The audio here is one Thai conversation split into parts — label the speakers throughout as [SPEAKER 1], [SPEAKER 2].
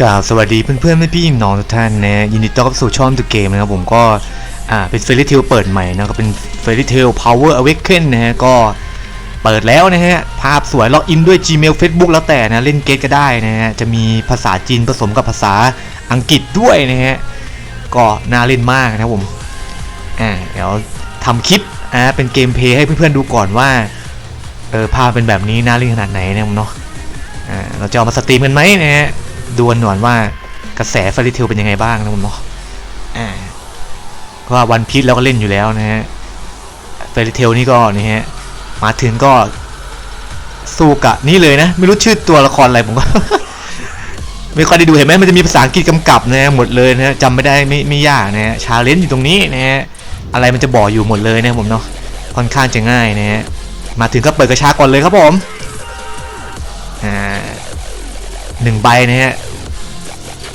[SPEAKER 1] กล่าวสวัสดีเพื่อนๆแม่พี่น้องทุกท่านนะยินดีต้อนรับสู่ช่องตัวเกมนะครับผมก็อ่าเป็นเฟร y เทลเปิดใหม่นะก็เป็นเฟร y เทล Power Awaken นนะฮะก็เปิดแล้วนะฮะภาพสวยล็อกอินด้วย Gmail Facebook แล้วแต่นะเล่นเกมก็ได้นะฮะจะมีภาษาจีนผสมกับภาษาอังกฤษด้วยนะฮะก็น่าเล่นมากนะผมอ่าเดี๋ยวทำคลิปอ่าเป็นเกมเพลย์ให้เพื่อนๆดูก่อนว่าเออภาพเป็นแบบนี้น่าเล่นขนาดไหนนะผมเนาะอ่าเราจะเอามาสตรีมกันไหมนะฮะ ดูกันหน่อยว่ากระแสฟาริเทลเป็นยังไงบ้างนะผมเนาะอ่าเพราะว่าวันพีชเราก็เล่นอยู่แล้วนะฮะฟาริเทลนี่ก็นี่ฮะมาถึงก็สู้กับนี่เลยนะ ไม่รู้ชื่อตัวละครอะไรผมก็ไม่ค่อยได้ดูเห็นไหมมันจะมีภาษาอังกฤษกำกับนะฮะหมดเลยนะฮะจำไม่ได้ไม่ไม่ยากนะฮะชาเลนจ์อยู่ตรงนี้นะฮะอะไรมันจะบอกอยู่หมดเลยนะผมเนาะค่อนข้างจะง่ายนะฮะมาถึงก็เปิดกระชาก่อนเลยครับผม หนึ่งใบนะฮะ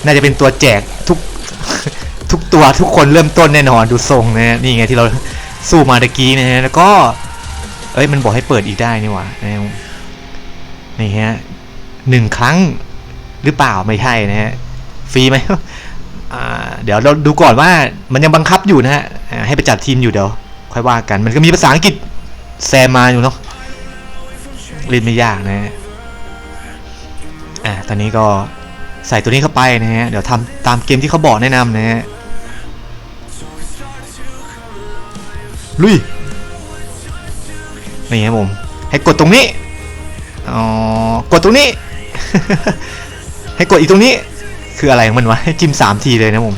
[SPEAKER 1] น่าจะเป็นตัวแจกทุกทุกตัวทุกคนเริ่มต้นแน่นอนดูทรงนะฮะนี่ไงที่เราสู้มาตะกี้นะฮะแล้วก็ เอ้ยมันบอกให้เปิดอีกได้นี่หว่านะนี่ฮะหนึ่งครั้งหรือเปล่าไม่ใช่นะฮะฟรีไหมอ่าเดี๋ยวเราดูก่อนว่ามันยังบังคับอยู่นะฮะให้ไปจัดทีมอยู่เดี๋ยวค่อยว่ากัน มันก็มีภาษาอังกฤษแซมมาอยู่เนาะเล่นไม่ยากนะฮะ อ่าตอนนี้ก็ใส่ตัวนี้เข้าไปนะฮะ เดี๋ยวทำตามเกมที่เขาบอกแนะนำนะฮะ ลุย นี่ครับผม ให้กดตรงนี้ อ๋อ กดตรงนี้ ให้กดอีกตรงนี้ คืออะไรของมันวะ ให้จิ้มสามทีเลยนะผม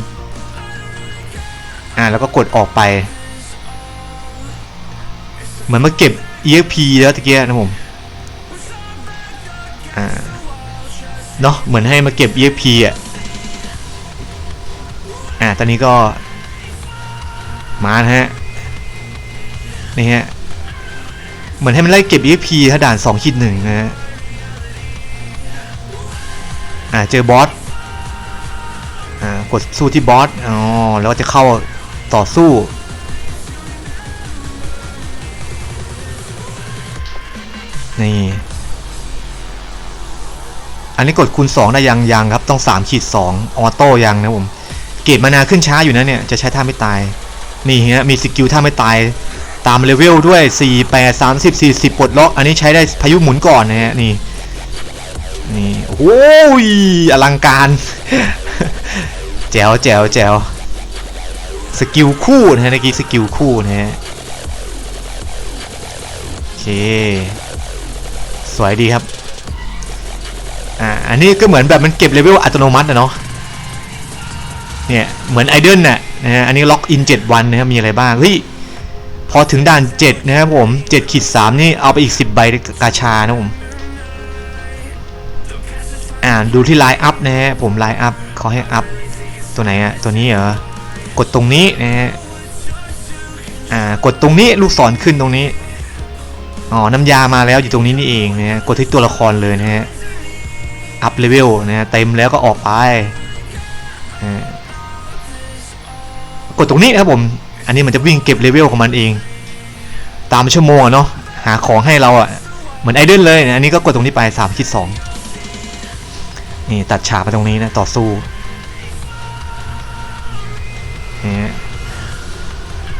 [SPEAKER 1] อ่า แล้วก็กดออกไป เหมือนมาเก็บ EXP แล้วตะเกียนะผม อ่า เนาะเหมือนให้มาเก็บ EXP อะอ่าตอนนี้ก็ มานะฮะนี่ฮะเหมือนให้มันไล่เก็บ EXP ถ้าด่าน2ขีดหนึ่งนะฮะอ่าเจอบอสอ่ากดสู้ที่บอสอ๋อแล้วก็จะเข้าต่อสู้นี่ อันนี้กดคูณ 2 ได้ยังยังครับ ต้อง3ขีด2ออโต้ยังนะผม เกรดมานาขึ้นช้าอยู่นะเนี่ย จะใช้ท่าไม่ตาย นี่ฮะ มีสกิลท่าไม่ตาย ตามเลเวลด้วย 4 8 30 40ปลดล็อก อันนี้ใช้ได้พายุหมุนก่อนนะฮะ นี่ นี่ โอ้ย อลังการ แจ๋วแจ๋วแจ๋วสกิลคู่นะฮะเมื่อกี้สกิลคู่นะฮะ โอเค สวยดีครับ อ่า อันนี้ก็เหมือนแบบมันเก็บเลเวลอัตโนมัตินะเนาะ เนี่ย เหมือนไอเดนน่ะนะฮะ อันนี้ล็อกอิน 7 วันนะครับ มีอะไรบ้าง เฮ้ย พอถึงด่าน 7 นะครับผม7ขีด3นี่เอาไปอีก 10 ใบกาชานะผม อ่า ดูที่ไลน์อัพนะฮะ ผมไลน์อัพเขาให้อัพ ตัวไหนอะตัวนี้เหรอ กดตรงนี้นะฮะ อ่า กดตรงนี้ลูกศรขึ้นตรงนี้ อ๋อ น้ำยามาแล้วอยู่ตรงนี้นี่เองนะฮะ กดที่ตัวละครเลยนะฮะ อัพเลเวลนะเต็มแล้วก็ออกไปกดตรงนี้นะครับผม อันนี้มันจะวิ่งเก็บเลเวลของมันเอง ตามชั่วโมงเนาะหาของให้เราอะเหมือนไอเดนเลยนะอันนี้ก็กดตรงนี้ไปสามคิดสองนี่ตัดฉากไปตรงนี้นะต่อสู้นี่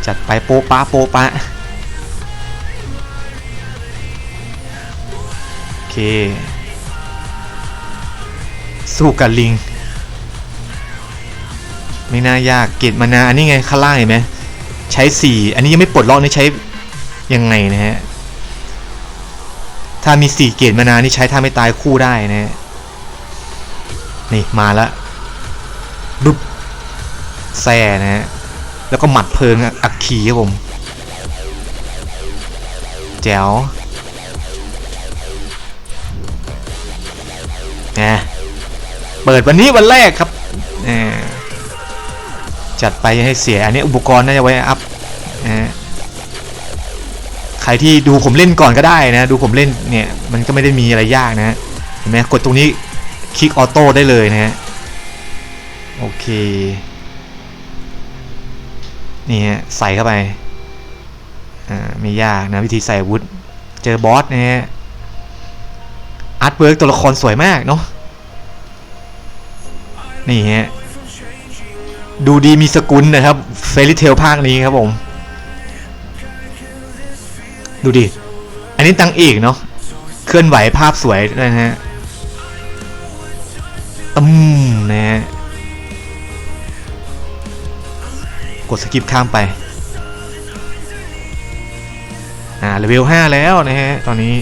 [SPEAKER 1] จัดไปโปะปะโปะปะโอเค สู้กับลิง ไม่น่ายากเกตมานาอันนี้ไงข้างล่างเห็นไหมใช้สี่อันนี้ยังไม่ปลดล็อกนี่ใช้ยังไงนะฮะ ถ้ามีสี่เกตมานานี่ใช้ท่าไม่ตายคู่ได้นะฮะ นี่มาล้วบึ๊บแซ่นะฮะ แล้วก็หมัดเพลิงอักขีครับผม แจ๋วนะ เปิดวันนี้วันแรกครับจัดไปให้เสียอันนี้อุปกรณ์น่าจะไว้อัพนะฮะใครที่ดูผมเล่นก่อนก็ได้นะ ดูผมเล่นเนี่ยมันก็ไม่ได้มีอะไรยากนะเห็นไหมกดตรงนี้คลิกออโต้ได้เลยนะฮะโอเคนี่ฮะใส่เข้าไปอ่าไม่ยากนะวิธีใส่อาวุธ เจอบอสนะฮะอาร์ตเวิร์กตัวละครสวยมากเนาะ นี่ฮะ ดูดีมีสกุลนะครับเฟร y เทลภาคนี้ครับผม ดูดิ อันนี้ตังเอกเนาะเคลื่อนไหวภาพสวยด้วยนะฮะตึมนะฮะกดสกิปข้ามไปอ่าเลเวล5แล้วนะฮะ ตอนนี้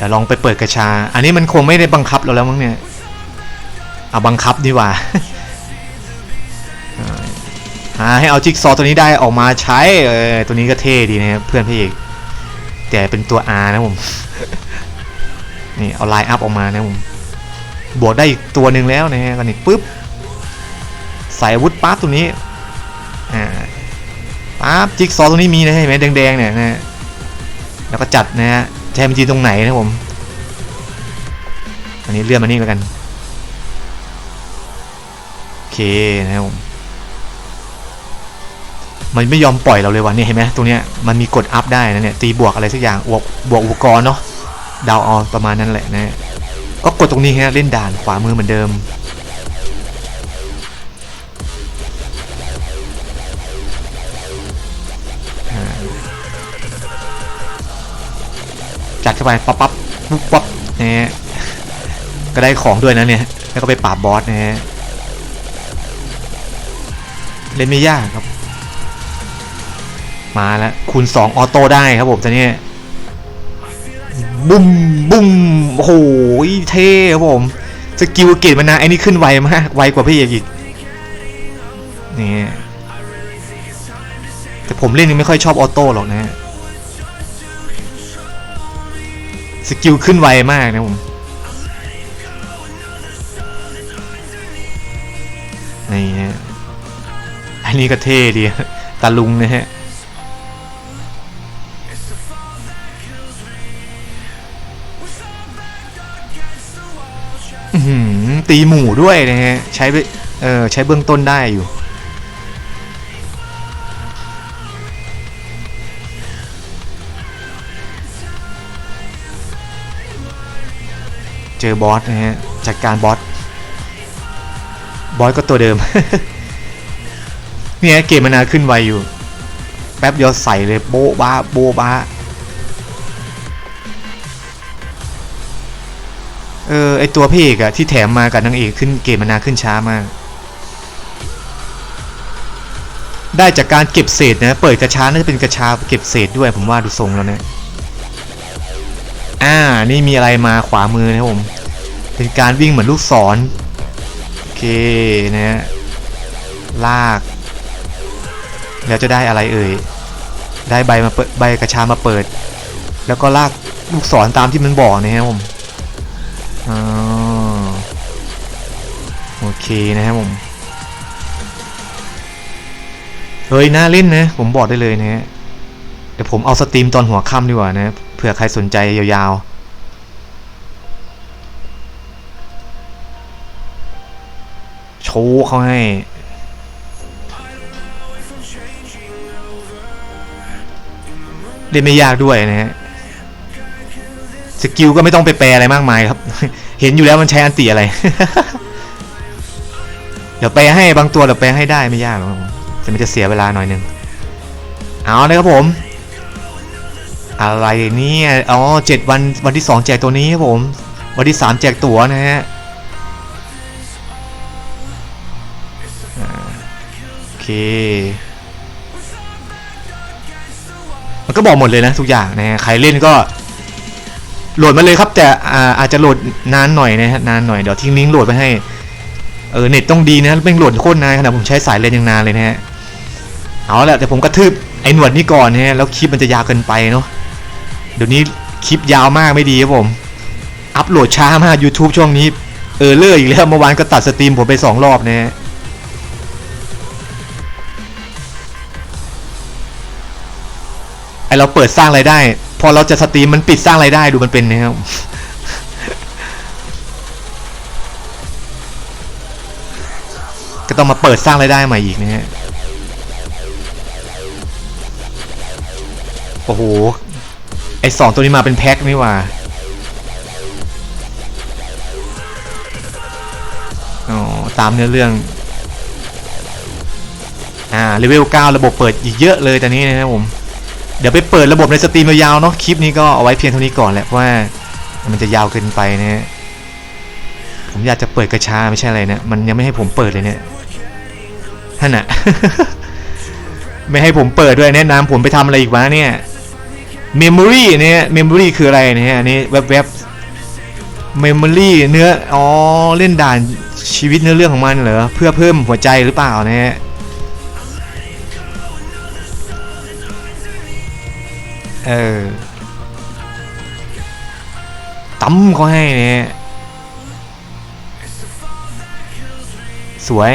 [SPEAKER 1] เดี๋ยวลองไปเปิดกระชา อันนี้มันคงไม่ได้บังคับเราแล้วมั้งเนี่ย เอาบังคับดีกว่าหาให้เอาจิ๊กซอตัวนี้ได้ออกมาใช้เออตัวนี้ก็เท่ดีนะครับเพื่อนพี่เอกแต่เป็นตัว R นะผมนี่เอาไลน์อัพออกมานะผมบวกได้อีกตัวหนึ่งแล้วนะฮะกันนี่ปุ๊บใส่อาวุธปั๊บตัวนี้อ่าปั๊บจิ๊กซอตัวนี้มีนะเห็นไหมแดงๆเนี่ยนะแล้วก็จัดนะฮะ แชมจีตรงไหนนะผม อันนี้เลื่อนมานี่แล้วกัน โอเคนะครับผมมันไม่ยอมปล่อยเราเลยวันนี้เห็นไหมตรงเนี้ยมันมีกดอัพได้นะเนี่ยตีบวกอะไรสักอย่างบวกบวกอุปกรณ์เนาะดาวเอาประมาณนั้นแหละนะก็กดตรงนี้ฮะเล่นด่านขวามือเหมือนเดิม เข้าไปปั๊บปั๊บปุ๊บปั๊บนะฮะก็ได้ของด้วยนะเนี่ยแล้วก็ไปปราบบอสนะฮะเล่นไม่ยากครับ มาแล้วคูณ 2 ออโต้ได้ครับผมตอนนี้บุ้มบุ้มโอ้โหเท่ครับผมสกิลเกตมันนะไอ้นี่ขึ้นไวมากไวกว่าพี่เอกอีกนี่แต่ผมเล่นยังไม่ค่อยชอบออโต้หรอกนะฮะ สกิลขึ้นไวมากนะผมนี่ฮะอันนี้ก็เท่ดีตาลุงนะฮะตีหมู่ด้วยนะฮะ ใช้ไปเออใช้เบื้องต้นได้อยู่ เจอบอสนะฮะจัดการบอสบอสก็ตัวเดิม เนี่ยเกมมันาขึ้นไวอยู่ แป๊บเดียวใส่เลยโบ๊ะบ้าโบ๊ะบ้าเออไอตัวพี่เอกอะที่แถมมากับนางเอกขึ้นเกมมันาขึ้นช้ามาก ได้จากการเก็บเศษนะ เปิดกระชาน่าจะเป็นกระชาเก็บเศษด้วยผมว่าดูทรงแล้วเนี่ย อ่า นี่มีอะไรมาขวามือนะครับผม เป็นการวิ่งเหมือนลูกศร โอเคนะฮะ ลาก แล้วจะได้อะไรเอ่ย ได้ใบมาเปิดใบกระชามาเปิด แล้วก็ลากลูกศรตามที่มันบอกนะครับผมอ๋อโอเคนะครับผม เฮ้ย น่าเล่นนะ ผมบอกได้เลยนะฮะ เดี๋ยวผมเอาสตรีมตอนหัวค่ำดีกว่านะ เผื่อใครสนใจยาวๆ โชว์เขาให้ เล่นไม่ยากด้วยนะฮะ สกิลก็ไม่ต้องไปแปลอะไรมากมายครับ เห็นอยู่แล้วมันใช้อันติอะไร เดี๋ยวแปลให้บางตัวเดี๋ยวแปลให้ได้ไม่ยากหรอกครับผมแต่มันจะเสียเวลาหน่อยนึง เอาเลยครับผม อะไรเนี่ยอ๋อเจ็ดวันวันที่สองแจกตัวนี้ครับผม วันที่สามแจกตั๋วนะฮะโอเค มันก็บอกหมดเลยนะทุกอย่างนะฮะใครเล่นก็โหลดมาเลยครับ แต่อาจจะโหลดนานหน่อยนะฮะนานหน่อยเดี๋ยวทิ้งลิงก์โหลดไปให้เออเน็ตต้องดีนะเป็นโหลดโคตรนานขนาดผมใช้สายเลนยังนานเลยนะฮะเอาละแต่ผมกระทืบไอ้หนวดนี่ก่อนนะฮะแล้วคลิปมันจะยาวเกินไปเนาะ ดี๋ยวนี้คลิปยาวมากไม่ดีครับผม อัปโหลดช้ามาก YouTube ช่วงนี้ เออเลอร์อีกแล้วเมื่อวานก็ตัดสตรีมผมไปสองรอบนะฮะไอเราเปิดสร้างรายได้ พอเราจะสตรีมมันปิดสร้างรายได้ดูมันเป็นนะครับก็ต้องมาเปิดสร้างรายได้ใหม่อีกนะฮะโอ้โห ไอสองตัวนี้มาเป็นแพ็คนี่ว่าอ๋อตามเนื้อเรื่อง อ่าเลเวลเก้าระบบเปิดอีกเยอะเลยตอนนี้นะครับผม เดี๋ยวไปเปิดระบบในสตรีมยาวๆเนาะคลิปนี้ก็เอาไว้เพียงเท่านี้ก่อนแหละเพราะว่ามันจะยาวเกินไปนะฮะผมอยากจะเปิดกระชาไม่ใช่อะไรนะมันยังไม่ให้ผมเปิดเลยเนี่ยท่านอะไม่ให้ผมเปิดด้วยแนะนำผมไปทำอะไรอีกวะเนี่ย เมมโมรีเนี่ยเมมโมรีคืออะไรเนี่ยอันนี้แวบๆเมมโมรีเนื้ออ๋อเล่นด่านชีวิตเนื้อเรื่องของมันเหรอเพื่อเพิ่มหัวใจหรือเปล่านี่ยเออตั้มเขาให้เนี่ยสวย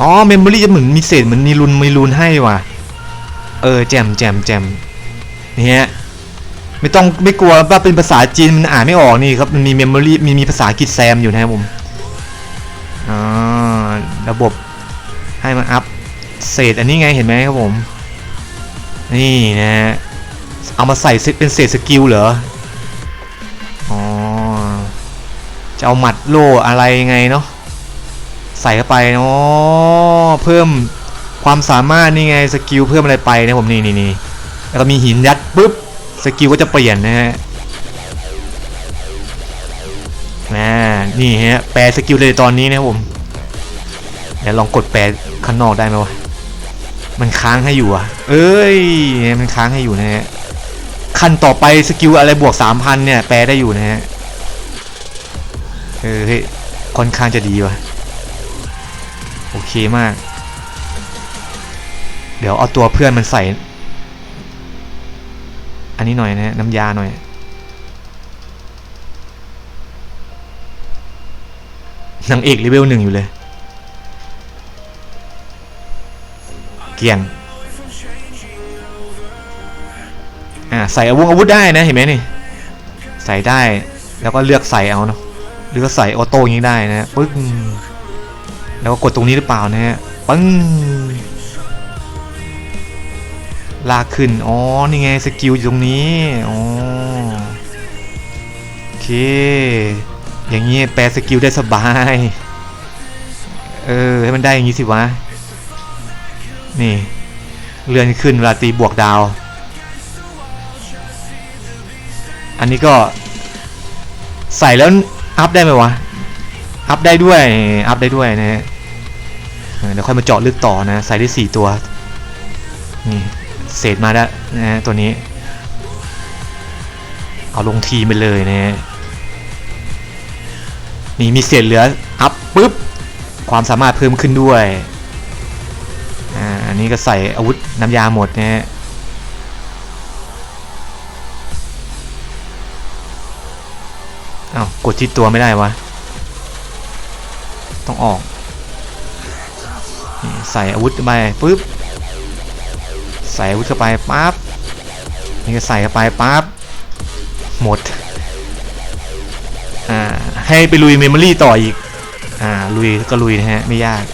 [SPEAKER 1] อ๋อเมมโมรี่จะเหมือนมีเศษเหมือนมีรุนมีรุนให้ว่ะ เออแจมแจมแจมเนี่ยไม่ต้องไม่กลัวว่าเป็นภาษาจีนมันอ่านไม่ออกนี่ครับมันมีเมมโมรี่มีมีภาษาอังกฤษแซมอยู่นะครับผมอ่าระบบให้มันอัพเศษอันนี้ไงเห็นไหมครับผม นี่นะฮะเอามาใส่เป็นเศษสกิลเหรออ๋อจะเอาหมัดโล่อะไรยังไงเนาะ ใส่เข้าไปเนาะเพิ่มความสามารถนี่ไงสกิลเพิ่มอะไรไปนะผมนี่นี่นี่แล้วก็มีหินยัดปุ๊บสกิลก็จะเปลี่ยนนะฮะนะนี่ฮะแปลสกิลเลยตอนนี้นะผมเดี๋ยวลองกดแปลข้างนอกได้ไหมวะมันค้างให้อยู่อะ เอ้ยมันค้างให้อยู่นะฮะขั้นต่อไปสกิลอะไรบวก3,000เนี่ยแปลได้อยู่นะฮะเออค่อนข้างจะดีว่ะ โอเคมาก เดี๋ยวเอาตัวเพื่อนมันใส่ อันนี้หน่อยนะฮะน้ำยาหน่อย นางเอกเลเวลหนึ่งอยู่เลย เกียงอ่าใส่อาวุธอาวุธได้นะเห็นไหมนี่ ใส่ได้แล้วก็เลือกใส่เอาเนาะหรือกใส่ออโต้อย่างนี้ได้นะปึ๊ก แล้วก็กดตรงนี้หรือเปล่านะฮะปึ้งลากขึ้น อ๋อ นี่ไงสกิลอยู่ตรงนี้ อ๋อ โอเค อย่างนี้แปลสกิลได้สบาย เออ ให้มันได้อย่างนี้สิวะ นี่ เลื่อนขึ้นเวลาตีบวกดาว อันนี้ก็ใส่แล้วอัพได้ไหมวะ อัพได้ด้วย อัพได้ด้วยนะฮะ เดี๋ยวค่อยมาเจาะลึกต่อนะ ใส่ได้สี่ตัวนี่เศษมาแล้วนะตัวนี้ เอาลงทีไปเลยนะนี่มีเศษเหลือ อัพปุ๊บ ความสามารถเพิ่มขึ้นด้วย อ่า อันนี้ก็ใส่อาวุธน้ำยาหมดนะฮะอ้าวกดที่ตัวไม่ได้วะ ต้องออก ใส่อาวุธไปปุ๊บใส่อาวุธเข้าไปปั๊บนี่ก็ใส่เข้าไปปั๊บหมดอ่าให้ไปลุยเมมโมรี่ต่ออีกอ่าลุยก็ลุยนะฮะไม่ยาก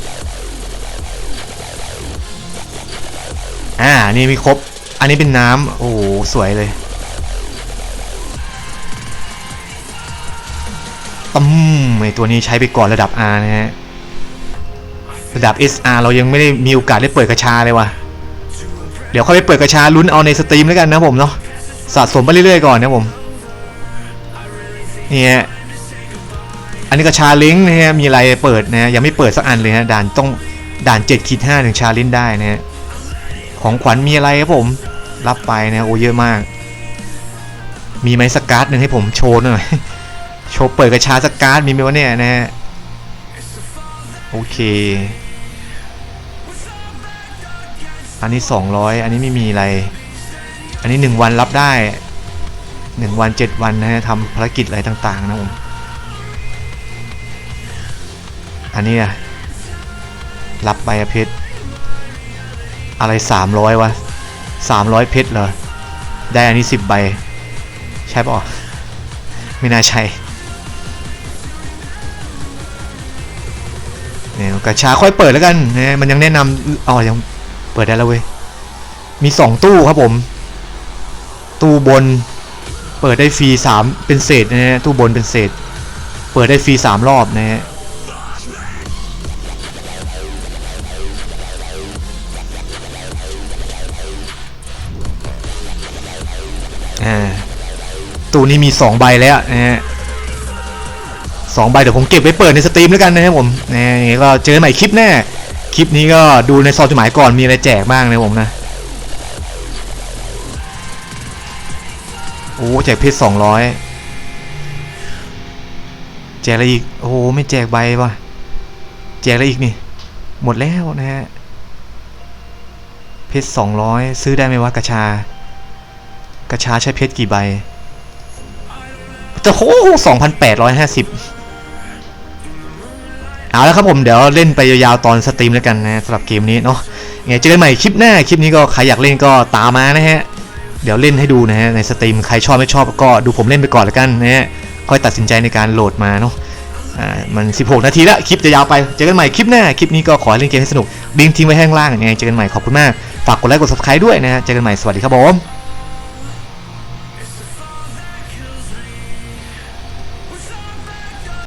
[SPEAKER 1] อ่านี่มีครบอันนี้เป็นน้ำโอ้โหสวยเลยตั้มไอตัวนี้ใช้ไปก่อนระดับ R นะฮะ ระดับ SR เรายังไม่ได้มีโอกาสได้เปิดกระชาเลยว่ะ เดี๋ยวค่อยไปเปิดกระชาลุ้นเอาในสตรีมแล้วกันนะผมเนาะ สะสมไปเรื่อยๆก่อนนะผมนี่ฮะอันนี้ก็ชาลิงนะฮะ มีอะไรเปิดนะฮะยังไม่เปิดสักอันเลยฮะ ด่านต้องด่าน7ขีด5ถึงชาลิงได้นะฮะ ของขวัญมีอะไรครับผม รับไปนะโอ้เยอะมาก มีไหมสการ์ดหนึ่งให้ผมโชว์หน่อย โชว์เปิดกระชาสการ์ดมีไหมวะเนี่ยนะฮะ โอเค อันนี้ 200 อันนี้ไม่มีอะไร อันนี้ 1 วันรับได้ 1 วัน 7 วันนะฮะทำภารกิจอะไรต่างๆนะผม อันนี้อะรับไปอะเพชร อะไร 300 วะ 300 เพชรเหรอ ได้อันนี้ 10 ใบ ใช่ปะไม่น่าใช่เนี่ยกระชาค่อยเปิดแล้วกันนะมันยังแนะนำอ๋อยัง ปิดได้แล้วเว้ย มีสองตู้ครับผม ตู้บน เปิดได้ฟรีสามเป็นเศษนะฮะ ตู้บนเป็นเศษ เปิดได้ฟรีสามรอบนะฮะอ่าตู้นี้มีสองใบแล้วนะฮะสองใบเดี๋ยวผมเก็บไว้เปิดในสตรีมแล้วกันนะครับผมนะยังไงก็เจอใหม่คลิปหน้า คลิปนี้ก็ดูในซองจดหมายก่อนมีอะไรแจกบ้างนะผมนะ โอ้แจกเพชรสองร้อยแจกอะไรอีก โอ้ไม่แจกใบว่ะ แจกอะไรอีกนี่ หมดแล้วนะฮะ เพชรสองร้อยซื้อได้ไหมวะกระชากระชาใช้เพชรกี่ใบจะโหสองพันแปดร้อยห้าสิบ เอาแล้วครับผมเดี๋ยวเล่นไปยาวๆตอนสตรีมแล้วกันนะสำหรับเกมนี้เนาะไงเจอกันใหม่คลิปหน้าคลิปนี้ก็ใครอยากเล่นก็ตามมานะฮะเดี๋ยวเล่นให้ดูนะฮะในสตรีมใครชอบไม่ชอบก็ดูผมเล่นไปก่อนแล้วกันนะฮะค่อยตัดสินใจในการโหลดมาเนาะอ่ามัน 16 นาทีละคลิปจะยาวไปเจอกันใหม่คลิปหน้าคลิปนี้ก็ขอให้เล่นเกมให้สนุกลิงทิ้งไว้ให้ข้างล่างยังไงเจอกันใหม่ขอบคุณมากฝากกดไลค์กด subscribe ด้วยนะฮะเจอกันใหม่สวัสดีครับผม